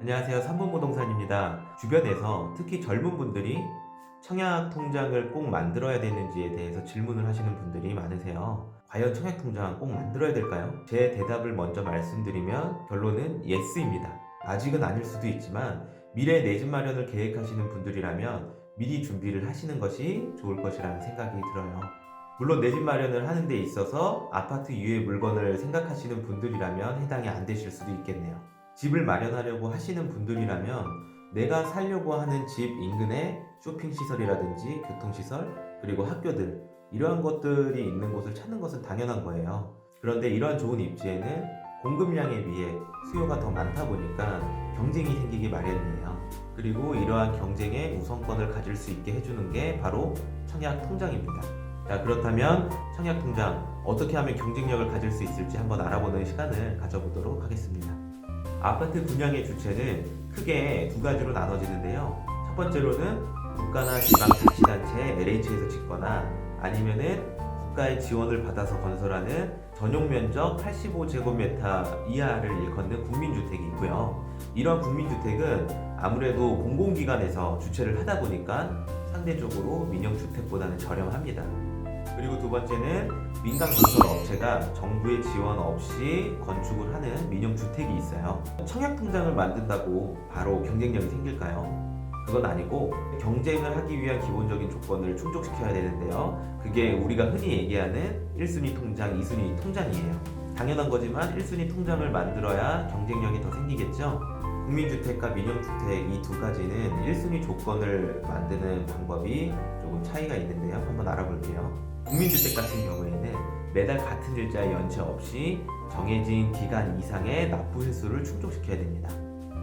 안녕하세요. 삼분부동산입니다. 주변에서 특히 젊은 분들이 청약 통장을 꼭 만들어야 되는지에 대해서 질문을 하시는 분들이 많으세요. 과연 청약 통장 꼭 만들어야 될까요? 제 대답을 먼저 말씀드리면 결론은 예스입니다. 아직은 아닐 수도 있지만 미래 내 집 마련을 계획하시는 분들이라면 미리 준비를 하시는 것이 좋을 것이라는 생각이 들어요. 물론 내 집 마련을 하는 데 있어서 아파트 이외의 물건을 생각하시는 분들이라면 해당이 안 되실 수도 있겠네요. 집을 마련하려고 하시는 분들이라면 내가 살려고 하는 집 인근에 쇼핑 시설이라든지 교통 시설 그리고 학교들 이러한 것들이 있는 곳을 찾는 것은 당연한 거예요. 그런데 이러한 좋은 입지에는 공급량에 비해 수요가 더 많다 보니까 경쟁이 생기기 마련이에요. 그리고 이러한 경쟁에 우선권을 가질 수 있게 해주는 게 바로 청약 통장입니다. 자, 그렇다면 청약 통장 어떻게 하면 경쟁력을 가질 수 있을지 한번 알아보는 시간을 가져보도록 하겠습니다. 아파트 분양의 주체는 크게 두 가지로 나눠지는데요. 첫 번째로는 국가나 지방자치단체 LH에서 짓거나 아니면은 국가의 지원을 받아서 건설하는 전용 면적 85제곱미터 이하를 일컫는 국민주택이 있고요. 이런 국민주택은 아무래도 공공기관에서 주최를 하다 보니까 상대적으로 민영주택보다는 저렴합니다. 그리고 두 번째는 민간 건설 업체가 정부의 지원 없이 건축을 하는 민영 주택이 있어요. 청약 통장을 만든다고 바로 경쟁력이 생길까요? 그건 아니고 경쟁을 하기 위한 기본적인 조건을 충족시켜야 되는데요. 그게 우리가 흔히 얘기하는 1순위 통장, 2순위 통장이에요. 당연한 거지만 1순위 통장을 만들어야 경쟁력이 더 생기겠죠. 국민주택과 민영주택 이 두 가지는 1순위 조건을 만드는 방법이 조금 차이가 있는데요. 한번 알아볼게요. 국민주택 같은 경우에는 매달 같은 일자에 연체 없이 정해진 기간 이상의 납부 횟수를 충족시켜야 됩니다.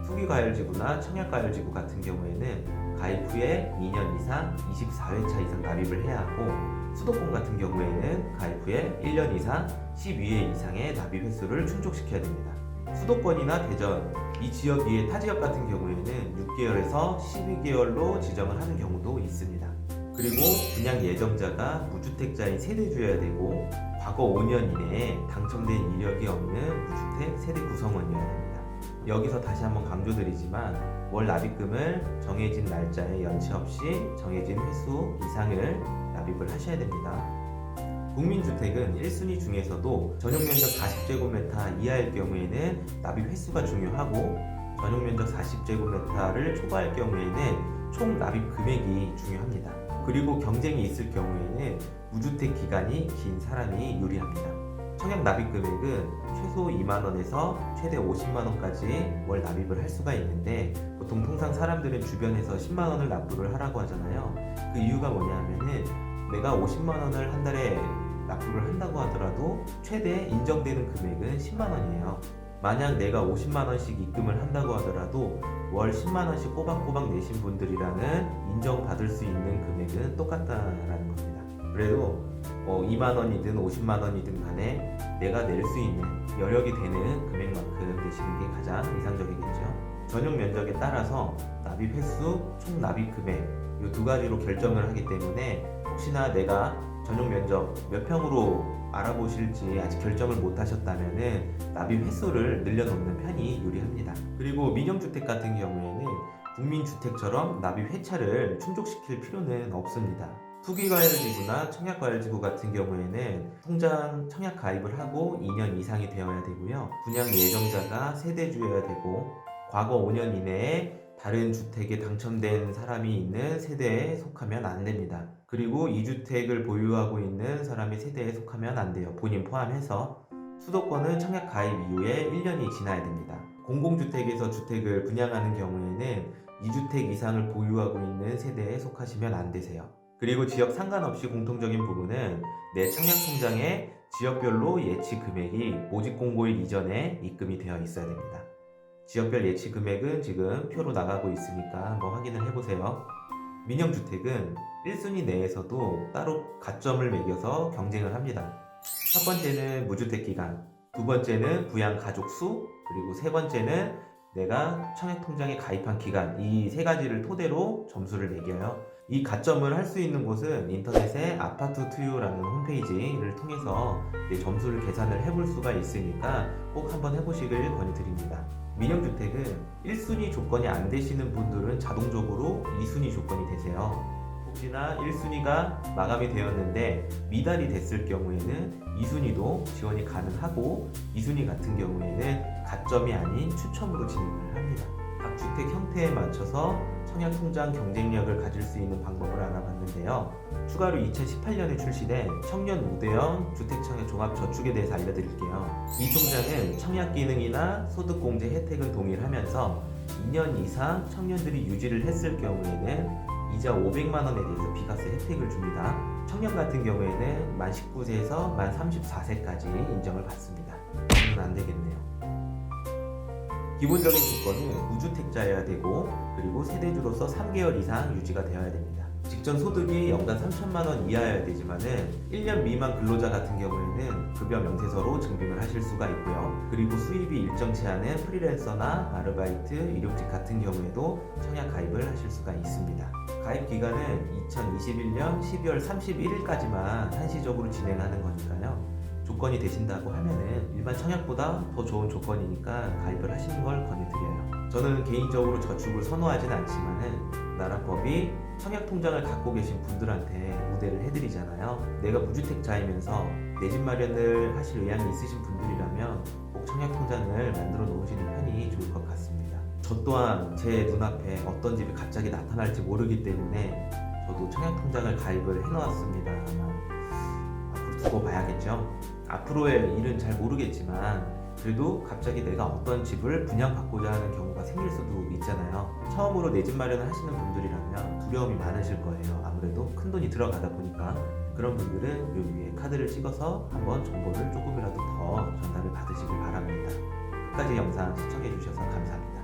투기과열지구나 청약과열지구 같은 경우에는 가입 후에 2년 이상 24회차 이상 납입을 해야 하고 수도권 같은 경우에는 가입 후에 1년 이상 12회 이상의 납입 횟수를 충족시켜야 됩니다. 수도권이나 대전, 이 지역 이외 타 지역 같은 경우에는 6개월에서 12개월로 지정을 하는 경우도 있습니다. 그리고 분양 예정자가 무주택자인 세대주여야 되고 과거 5년 이내에 당첨된 이력이 없는 무주택 세대 구성원이어야 됩니다. 여기서 다시 한번 강조드리지만 월 납입금을 정해진 날짜에 연체 없이 정해진 횟수 이상을 납입을 하셔야 됩니다. 국민주택은 1순위 중에서도 전용 면적 40제곱미터 이하일 경우에는 납입 횟수가 중요하고 전용 면적 40제곱미터를 초과할 경우에는 총 납입 금액이 중요합니다. 그리고 경쟁이 있을 경우에는 무주택 기간이 긴 사람이 유리합니다. 청약 납입 금액은 최소 2만 원에서 최대 50만 원까지 월 납입을 할 수가 있는데 보통 통상 사람들은 주변에서 10만 원을 납부를 하라고 하잖아요. 그 이유가 뭐냐면은 내가 50만 원을 한 달에 납부를 한다고 하더라도 최대 인정되는 금액은 10만 원이에요. 만약 내가 50만 원씩 입금을 한다고 하더라도 월 10만 원씩 꼬박꼬박 내신 분들이랑은 인정받을 수 있는 금액은 똑같다라는 겁니다. 그래도 어, 2만 원이든 50만 원이든 간에 내가 낼 수 있는 여력이 되는 금액만큼 내시는 게 가장 이상적이겠죠. 전용 면적에 따라서 납입 횟수, 총 납입 금액 이 두 가지로 결정을 하기 때문에 혹시나 내가 전용 면적 몇 평으로 알아보실지 아직 결정을 못 하셨다면은 납입 횟수를 늘려놓는 편이 유리합니다. 그리고 민영주택 같은 경우에는 국민주택처럼 납입 회차를 충족시킬 필요는 없습니다. 투기과열지구나 청약과열지구 같은 경우에는 통장 청약 가입을 하고 2년 이상이 되어야 되고요. 분양 예정자가 세대주여야 되고 과거 5년 이내에 다른 주택에 당첨된 사람이 있는 세대에 속하면 안 됩니다. 그리고 이 주택을 보유하고 있는 사람이 세대에 속하면 안 돼요. 본인 포함해서 수도권은 청약 가입 이후에 1년이 지나야 됩니다. 공공주택에서 주택을 분양하는 경우에는 2주택 이상을 보유하고 있는 세대에 속하시면 안 되세요. 그리고 지역 상관없이 공통적인 부분은 내 청약 통장에 지역별로 예치 금액이 모집 공고일 이전에 입금이 되어 있어야 됩니다. 지역별 예치 금액은 지금 표로 나가고 있으니까 한번 확인을 해보세요. 민영주택은 1순위 내에서도 따로 가점을 매겨서 경쟁을 합니다. 첫 번째는 무주택 기간, 두 번째는 부양 가족 수, 그리고 세 번째는 내가 청약 통장에 가입한 기간 이 세 가지를 토대로 점수를 매겨요. 이 가점을 할 수 있는 곳은 인터넷에 아파트 투유라는 홈페이지를 통해서 점수를 계산을 해볼 수가 있으니까 꼭 한번 해보시길 권유드립니다. 민영주택은 1순위 조건이 안 되시는 분들은 자동적으로 2순위 조건이 되세요. 혹시나 1순위가 마감이 되었는데 미달이 됐을 경우에는 2순위도 지원이 가능하고 2순위 같은 경우에는 가점이 아닌 추첨으로 진입을 합니다. 각 주택 형태에 맞춰서 청약 통장 경쟁력을 가질 수 있는 방법을 알아봤는데요. 추가로 2018년에 출시된 청년 우대형 주택청약 종합저축에 대해서 알려드릴게요. 이 통장은 청약 기능이나 소득공제 혜택은 동일하면서 2년 이상 청년들이 유지를 했을 경우에는 이자 500만 원에 대해서 비과세 혜택을 줍니다. 청년 같은 경우에는 만 19세에서 만 34세까지 인정을 받습니다. 이는 안 되겠네요. 기본적인 조건은 무주택자여야 되고 그리고 세대주로서 3개월 이상 유지가 되어야 됩니다. 직전 소득이 연간 3천만 원 이하여야 되지만은 1년 미만 근로자 같은 경우에는 급여 명세서로 증빙을 하실 수가 있고요. 그리고 수입이 일정치 않은 프리랜서나 아르바이트, 일용직 같은 경우에도 청약 가입을 하실 수가 있습니다. 가입 기간은 2021년 12월 31일까지만 한시적으로 진행하는 거니까요. 조건이 되신다고 하면은 일반 청약보다 더 좋은 조건이니까 가입을 하시는 걸 권유드려요. 저는 개인적으로 저축을 선호하진 않지만은 나라법이 청약 통장을 갖고 계신 분들한테 우대를 해드리잖아요. 내가 무주택자이면서 내 집 마련을 하실 의향이 있으신 분들이라면 꼭 청약 통장을 만들어 놓으시는 편이 좋을 것 같습니다. 저 또한 제 눈앞에 어떤 집이 갑자기 나타날지 모르기 때문에 저도 청약 통장을 가입을 해놓았습니다만 앞으로 두고 봐야겠죠. 앞으로의 일은 잘 모르겠지만 그래도 갑자기 내가 어떤 집을 분양받고자 하는 경우가 생길 수도 있잖아요. 처음으로 내 집 마련을 하시는 분들이라면 두려움이 많으실 거예요. 아무래도 큰 돈이 들어가다 보니까 그런 분들은 요 위에 카드를 찍어서 한번 정보를 조금이라도 더 전달을 받으시길 바랍니다. 끝까지 영상 시청해 주셔서 감사합니다.